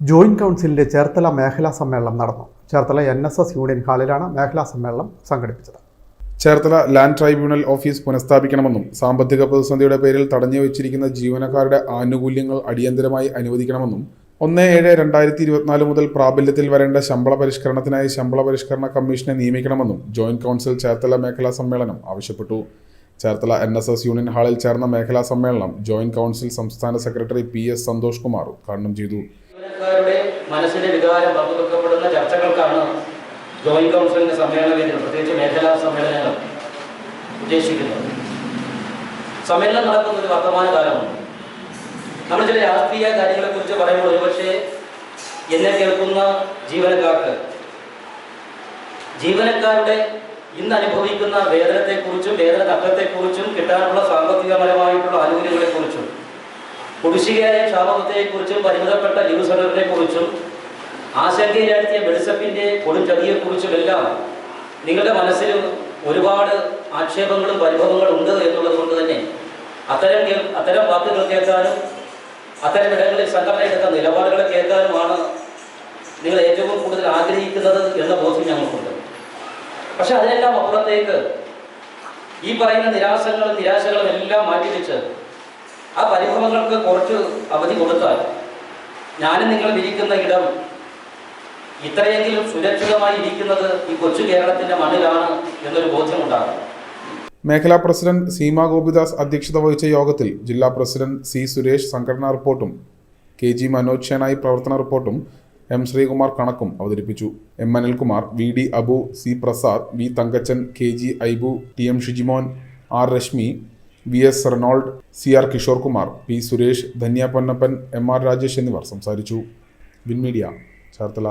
Joint കൗൺസിലിന്റെ ചേർത്തല മേഖലാ സമ്മേളനം നടന്നു. Cherthala N S S union ഹാളിലാണ് മേഖലാ സമ്മേളനം സംഘടിപ്പിച്ചത്. ചേർത്തല ലാൻഡ് ട്രൈബ്യൂണൽ ഓഫീസ് പുനഃസ്ഥാപിക്കണമെന്നും സാമ്പത്തിക പ്രതിസന്ധിയുടെ പേരിൽ തടഞ്ഞു വെച്ചിരിക്കുന്ന ജീവനക്കാരുടെ ആനുകൂല്യങ്ങൾ അടിയന്തരമായി അനുവദിക്കണമെന്നും ഒന്ന് ഏഴ് രണ്ടായിരത്തി ഇരുപത്തിനാല് മുതൽ പ്രാബല്യത്തിൽ വരേണ്ട ശമ്പള പരിഷ്കരണത്തിനായി ശമ്പള പരിഷ്കരണ കമ്മീഷനെ നിയമിക്കണമെന്നും ജോയിന്റ് കൗൺസിൽ ചേർത്തല മേഖലാ സമ്മേളനം ആവശ്യപ്പെട്ടു. Cherthala N S S union ഹാളിൽ ചേർന്ന മേഖലാ സമ്മേളനം ജോയിന്റ് കൗൺസിൽ സംസ്ഥാന secretary P S Santhosh Kumar ഉദ്ഘാടനം ചെയ്തു. ജീവനക്കാരുടെ മനസ്സിന്റെ വികാരം പങ്കുവെക്കപ്പെടുന്ന ചർച്ചകൾക്കാണ് ജോയിന്റ് കൗൺസിലിന്റെ സമ്മേളന വേദികൾ പ്രത്യേകിച്ച് മേഖലാ സമ്മേളനങ്ങൾ ഉദ്ദേശിക്കുന്നത്. സമ്മേളനം നടക്കുന്ന ഒരു വർത്തമാന കാലമാണ് നമ്മൾ ചില രാഷ്ട്രീയ കാര്യങ്ങളെ കുറിച്ച് പറയുമ്പോൾ ഒരുപക്ഷെ എന്നെ കേൾക്കുന്ന ജീവനക്കാർക്ക് ജീവനക്കാരുടെ ഇന്ന് അനുഭവിക്കുന്ന വേതനത്തെക്കുറിച്ചും വേതന തക്കത്തെക്കുറിച്ചും കിട്ടാനുള്ള സാമ്പത്തികപരമായിട്ടുള്ള ആനുകൂല്യങ്ങളെക്കുറിച്ചും കുടിശ്ശികയായ ക്ഷാമത്തെക്കുറിച്ചും പരിമിതപ്പെട്ട സെന്ററിനെ കുറിച്ചും ആശങ്കയിലാഴ്ത്തിയ വെളിച്ചപ്പിന്റെ കൊടുംചതിയെക്കുറിച്ചുമെല്ലാം നിങ്ങളുടെ മനസ്സിൽ ഒരുപാട് ആക്ഷേപങ്ങളും പരിഭവങ്ങളും ഉണ്ട് എന്നുള്ളത് കൊണ്ട് തന്നെ അത്തരം അത്തരം വാക്കുകൾ കേൾക്കാനും അത്തരം ഇടങ്ങളിൽ സംഘടന എടുത്ത നിലപാടുകൾ കേൾക്കാനുമാണ് നിങ്ങൾ ഏറ്റവും കൂടുതൽ ആഗ്രഹിക്കുന്നത് എന്ന ബോധ്യം ഞങ്ങൾക്കുണ്ട്. പക്ഷെ അതിനെല്ലാം അപ്പുറത്തേക്ക് ഈ പറയുന്ന നിരാശകളും നിരാശകളും എല്ലാം മാറ്റിവെച്ച് ആ പരിഭവങ്ങൾക്ക് കുറച്ച് അവധി കൊടുത്താൽ ഞാനും നിങ്ങൾ ഇരിക്കുന്ന ഇടം ഇത്രയെങ്കിലും സുരക്ഷിതമായി ഇരിക്കുന്നത് ഈ കൊച്ചു കേരളത്തിന്റെ മണ്ണിലാണ് എന്നൊരു ബോധ്യമുണ്ടാകും. മേഖലാ പ്രസിഡന്റ് സീമ ഗോപിദാസ് അധ്യക്ഷത വഹിച്ച യോഗത്തിൽ ജില്ലാ പ്രസിഡന്റ് സി സുരേഷ് സംഘടനാ റിപ്പോർട്ടും കെ ജി മനോജ് ഷേനായി പ്രവർത്തന റിപ്പോർട്ടും എം ശ്രീകുമാർ കണക്കും അവതരിപ്പിച്ചു. M Anilkumar V D Abu C Prasad V Thankachan K G Aibu T M Shijimon R Reshmi V S Renold C R Kishore Kumar P Suresh Dhanya Ponnappan M R Rajesh എന്നിവർ സംസാരിച്ചു. Win media Cherthala.